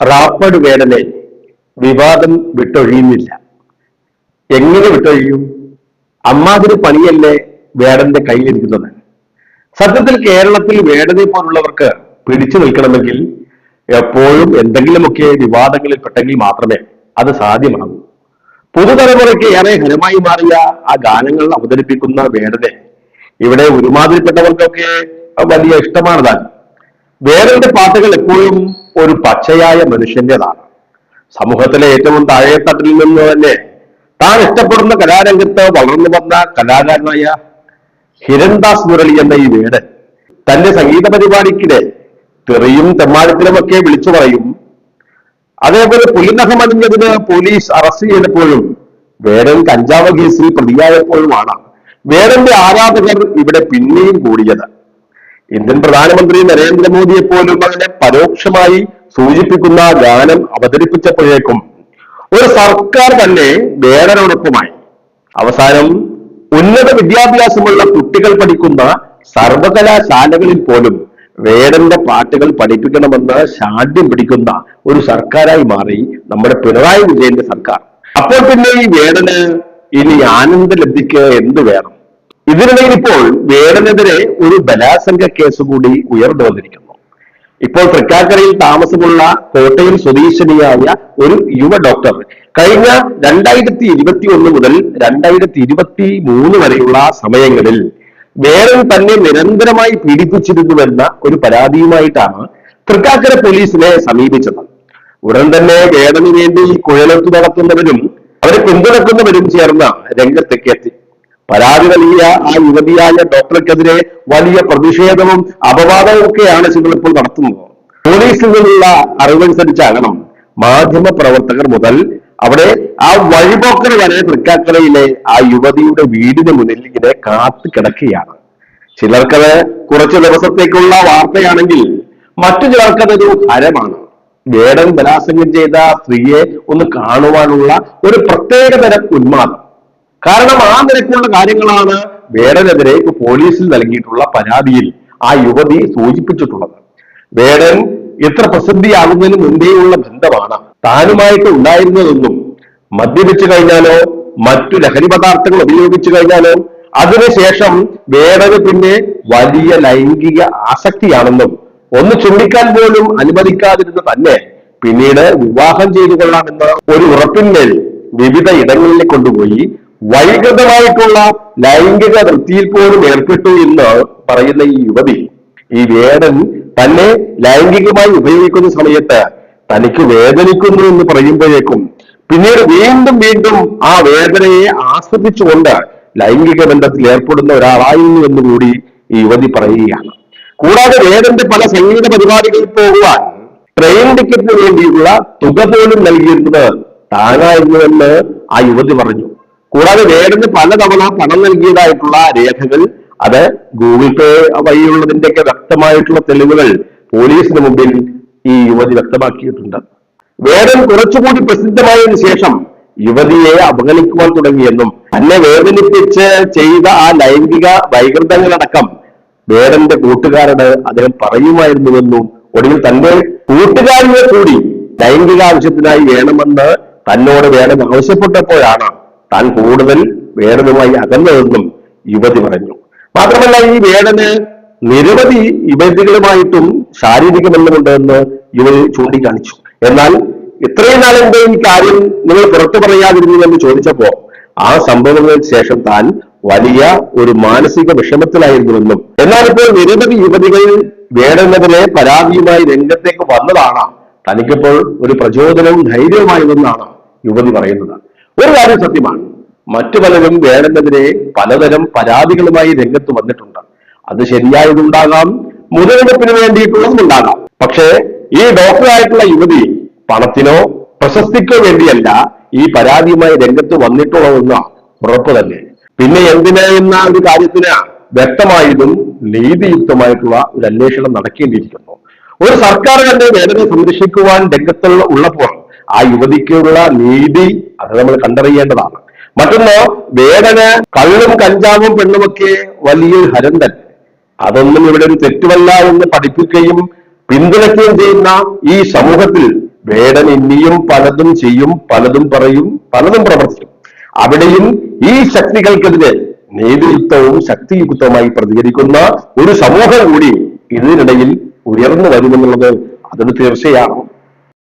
റാപ്പഡ് വേടനെ വിവാദം വിട്ടൊഴിയുന്നില്ല. എങ്ങനെ വിട്ടൊഴിയും? അമ്മാതിരി പണിയല്ലേ വേടന്റെ കയ്യിലിരിക്കുന്നത്? സത്യത്തിൽ കേരളത്തിൽ വേടനെ പോലുള്ളവർക്ക് പിടിച്ചു നിൽക്കണമെങ്കിൽ എപ്പോഴും എന്തെങ്കിലുമൊക്കെ വിവാദങ്ങളിൽ പെട്ടെങ്കിൽ മാത്രമേ അത് സാധ്യമാകൂ. പുതുതലമുറയ്ക്ക് ഏറെ ഹരമായി മാറിയ ആ ഗാനങ്ങൾ അവതരിപ്പിക്കുന്ന വേടനെ ഇവിടെ ഒരുമാതിരിപ്പെട്ടവർക്കൊക്കെ വലിയ ഇഷ്ടമാണ് താൻ വേടന്റെ പാട്ടുകൾ എപ്പോഴും ഒരു പച്ചയായ മനുഷ്യന്റേതാണ്. സമൂഹത്തിലെ ഏറ്റവും താഴെത്തട്ടിൽ നിന്ന് തന്നെ താൻ ഇഷ്ടപ്പെടുന്ന കലാരംഗത്ത് വളർന്നു വന്ന കലാകാരനായ ഹിരൺദാസ് മുരളി എന്ന ഈ വേടൻ തന്റെ സംഗീത പരിപാടിക്കിടെ തെറിയും തെമ്മാഴത്തിലുമൊക്കെ വിളിച്ചു പറയും. അതേപോലെ പുലിനഖം അണിഞ്ഞതിന് പോലീസ് അറസ്റ്റ് ചെയ്തപ്പോഴും വേടൻ കഞ്ചാവ് കേസിൽ പ്രതിയായപ്പോഴുമാണ് വേടന്റെ ആരാധകർ ഇവിടെ പിന്നെയും കൂടിയത്. ഇന്ത്യൻ പ്രധാനമന്ത്രി നരേന്ദ്രമോദിയെ പോലും പരോക്ഷമായി സൂചിപ്പിക്കുന്ന ഗാനം അവതരിപ്പിച്ചപ്പോഴേക്കും ഒരു സർക്കാർ തന്നെ വേടനോടൊപ്പമായി. അവസാനം ഉന്നത വിദ്യാഭ്യാസമുള്ള കുട്ടികൾ പഠിക്കുന്ന സർവകലാശാലകളിൽ പോലും വേടന്റെ പാട്ടുകൾ പഠിപ്പിക്കണമെന്ന് ശാഠ്യം പിടിക്കുന്ന ഒരു സർക്കാരായി മാറി നമ്മുടെ പിണറായി വിജയന്റെ സർക്കാർ. അപ്പോൾ പിന്നെ ഈ വേടന് ഇനി ആനന്ദ ആനന്ദലബ്ധിക്ക് എന്ത് വേണം? ഇതിനിടയിൽ ഇപ്പോൾ വേടനെതിരെ ഒരു ബലാത്സംഗ കേസ് കൂടി ഉയർന്നു വന്നിരിക്കുന്നു ഇപ്പോൾ തൃക്കാക്കരയിൽ താമസമുള്ള കോട്ടയം സ്വദേശിനിയായ ഒരു യുവ ഡോക്ടർ കഴിഞ്ഞ രണ്ടായിരത്തി ഇരുപത്തി ഒന്ന് മുതൽ രണ്ടായിരത്തി ഇരുപത്തി മൂന്ന് വരെയുള്ള സമയങ്ങളിൽ വേറെ തന്നെ നിരന്തരമായി പീഡിപ്പിച്ചിരുന്നുവെന്ന ഒരു പരാതിയുമായിട്ടാണ് തൃക്കാക്കര പോലീസിനെ സമീപിച്ചത്. ഉടൻ തന്നെ വേദന വേണ്ടി കുഴലത്തു നടത്തുന്നവരും അവരെ പിന്തുണക്കുന്നവരും ചേർന്ന രംഗത്തേക്ക് എത്തി പരാതി നൽകിയ ആ യുവതിയായ ഡോക്ടർക്കെതിരെ വലിയ പ്രതിഷേധവും അപവാദവും ഒക്കെയാണ് ഇപ്പോൾ നടത്തുന്നത്. പോലീസിൽ നിന്നുള്ള അറിവനുസരിച്ചാകണം മാധ്യമ പ്രവർത്തകർ മുതൽ അവിടെ ആ വഴിപോക്കർ വരെ തൃക്കാക്കരയിലെ ആ യുവതിയുടെ വീടിന് മുന്നിൽ ഇങ്ങനെ കാത്തു കിടക്കുകയാണ്. ചിലർക്കത് കുറച്ച് ദിവസത്തേക്കുള്ള വാർത്തയാണെങ്കിൽ മറ്റു ചിലർക്കതൊരു ഹരമാണ് വേടൻ ബലാസംഗം ചെയ്ത സ്ത്രീയെ ഒന്ന് കാണുവാനുള്ള ഒരു പ്രത്യേക തരം ഉന്മാദം. കാരണം ആ നിരക്കുള്ള കാര്യങ്ങളാണ് വേടനെതിരെ പോലീസിൽ നൽകിയിട്ടുള്ള പരാതിയിൽ ആ യുവതി സൂചിപ്പിച്ചിട്ടുള്ളത്. വേടൻ എത്ര പ്രസിദ്ധിയാകുന്നതിന് മുമ്പേയുള്ള ബന്ധമാണ് താനുമായിട്ട് ഉണ്ടായിരുന്നതെന്നും മദ്യപിച്ചു കഴിഞ്ഞാലോ മറ്റു ലഹരി പദാർത്ഥങ്ങൾ ഉപയോഗിച്ചു കഴിഞ്ഞാലോ അതിനുശേഷം വേടന് പിന്നെ വലിയ ലൈംഗിക ആസക്തിയാണെന്നും ഒന്ന് ചുണ്ടിക്കാൻ പോലും അനുവദിക്കാതിരുന്ന തന്നെ പിന്നീട് വിവാഹം ചെയ്തു കൊള്ളാമെന്ന ഒരു ഉറപ്പിന്മേൽ വിവിധ ഇടങ്ങളിലേക്ക് കൊണ്ടുപോയി വൈകൃതമായിട്ടുള്ള ലൈംഗിക വൃത്തിയിൽ പോലും ഏർപ്പെട്ടു എന്ന് പറയുന്ന ഈ യുവതി ഈ വേദൻ തന്നെ ലൈംഗികമായി ഉപയോഗിക്കുന്ന സമയത്ത് തനിക്ക് വേദനിക്കുന്നു എന്ന് പറയുമ്പോഴേക്കും പിന്നീട് വീണ്ടും വീണ്ടും ആ വേദനയെ ആസ്വദിച്ചുകൊണ്ട് ലൈംഗിക ബന്ധത്തിൽ ഏർപ്പെടുന്ന ഒരാളായിരുന്നു എന്ന് കൂടി ഈ യുവതി പറയുകയാണ്. കൂടാതെ വേദന്റെ പല സംഗീത പരിപാടികളിൽ പോകുവാൻ ട്രെയിൻ ടിക്കറ്റിന് വേണ്ടിയുള്ള തുക പോലും നൽകിയിരുന്നത് താനായിരുന്നുവെന്ന് ആ യുവതി പറഞ്ഞു. കൂടാതെ വേടന് പലതവണ പണം നൽകിയതായിട്ടുള്ള രേഖകൾ അത് ഗൂഗിൾ പേ വഴിയുള്ളതിന്റെയൊക്കെ വ്യക്തമായിട്ടുള്ള തെളിവുകൾ പോലീസിന് മുമ്പിൽ ഈ യുവതി വ്യക്തമാക്കിയിട്ടുണ്ട്. വേടൻ കുറച്ചുകൂടി പ്രസിദ്ധമായതിനു ശേഷം യുവതിയെ അവഗണിക്കുവാൻ തുടങ്ങിയെന്നും തന്നെ വേദനിപ്പിച്ച് ചെയ്ത ആ ലൈംഗിക വൈകൃതങ്ങളടക്കം വേടന്റെ കൂട്ടുകാരോട് അദ്ദേഹം പറയുമായിരുന്നുവെന്നും ഒടുവിൽ തന്റെ കൂട്ടുകാരിയെ കൂടി ലൈംഗിക ആവശ്യത്തിനായി വേണമെന്ന് തന്നോട് വേദൻ ആവശ്യപ്പെട്ടപ്പോഴാണ് താൻ കൂടുതൽ വേടനുമായി അകന്നതെന്നും യുവതി പറഞ്ഞു. മാത്രമല്ല ഈ വേടന് നിരവധി യുവതികളുമായിട്ടും ശാരീരിക ബന്ധമുണ്ടെന്ന് യുവതി ചൂണ്ടിക്കാണിച്ചു. എന്നാൽ ഇത്രയും നാളെന്റെ ഈ കാര്യം നിങ്ങൾ പുറത്തു പറയാതിരുന്നു എന്ന് ചോദിച്ചപ്പോ ആ സംഭവങ്ങൾക്ക് ശേഷം താൻ വലിയ ഒരു മാനസിക വിഷമത്തിലായിരുന്നുവെന്നും എന്നാൽ ഇപ്പോൾ നിരവധി യുവതികൾ വേടനെതിരെ പരാതിയുമായി രംഗത്തേക്ക് വന്നതാണ്. തനിക്കിപ്പോൾ ഒരു പ്രചോദനവും ധൈര്യവുമായതെന്നാണ് യുവതി പറയുന്നത്. ഒരു കാര്യം സത്യമാണ്. മറ്റു പലരും വേണമെന്നതിനെ പലതരം പരാതികളുമായി രംഗത്ത് വന്നിട്ടുണ്ട്. അത് ശരിയായതുണ്ടാകാം മുതലെടുപ്പിന് വേണ്ടിയിട്ടുള്ളതുണ്ടാകാം പക്ഷേ ഈ ഡോക്ടറായിട്ടുള്ള യുവതി പണത്തിനോ പ്രശസ്തിക്കോ വേണ്ടിയല്ല ഈ പരാതിയുമായി രംഗത്ത് വന്നിട്ടുള്ളതെന്ന ഉറപ്പ് തന്നെ. പിന്നെ എന്തിന് എന്ന ഒരു കാര്യത്തിന് വ്യക്തമായതും നീതിയുക്തമായിട്ടുള്ള ഒരു അന്വേഷണം നടക്കേണ്ടിയിരിക്കുന്നു. ഒരു സർക്കാർ തന്നെ വേദന സംരക്ഷിക്കുവാൻ രംഗത്തുള്ള ഉള്ളപ്പോൾ ആ യുവതിക്കുള്ള നീതി അത് നമ്മൾ കണ്ടറിയേണ്ടതാണ്. മറ്റൊന്ന് വേദന കള്ളും കഞ്ചാവും പെണ്ണുമൊക്കെ വലിയൊരു ഹരന്തൻ. തന്നെ അതൊന്നും ഇവിടെ ഒരു തെറ്റുമല്ല എന്ന് പഠിപ്പിക്കുകയും പിന്തുണയ്ക്കുകയും ചെയ്യുന്ന ഈ സമൂഹത്തിൽ വേടൻ ഇനിയും പലതും ചെയ്യും പലതും പറയും പലതും പ്രവർത്തിക്കും. അവിടെയും ഈ ശക്തികൾക്കെതിരെ നീതിയുക്തവും ശക്തിയുക്തവുമായി പ്രതികരിക്കുന്ന ഒരു സമൂഹം കൂടി ഇതിനിടയിൽ ഉയർന്നു വരുമെന്നുള്ളത് അതൊരു തീർച്ചയാണ്.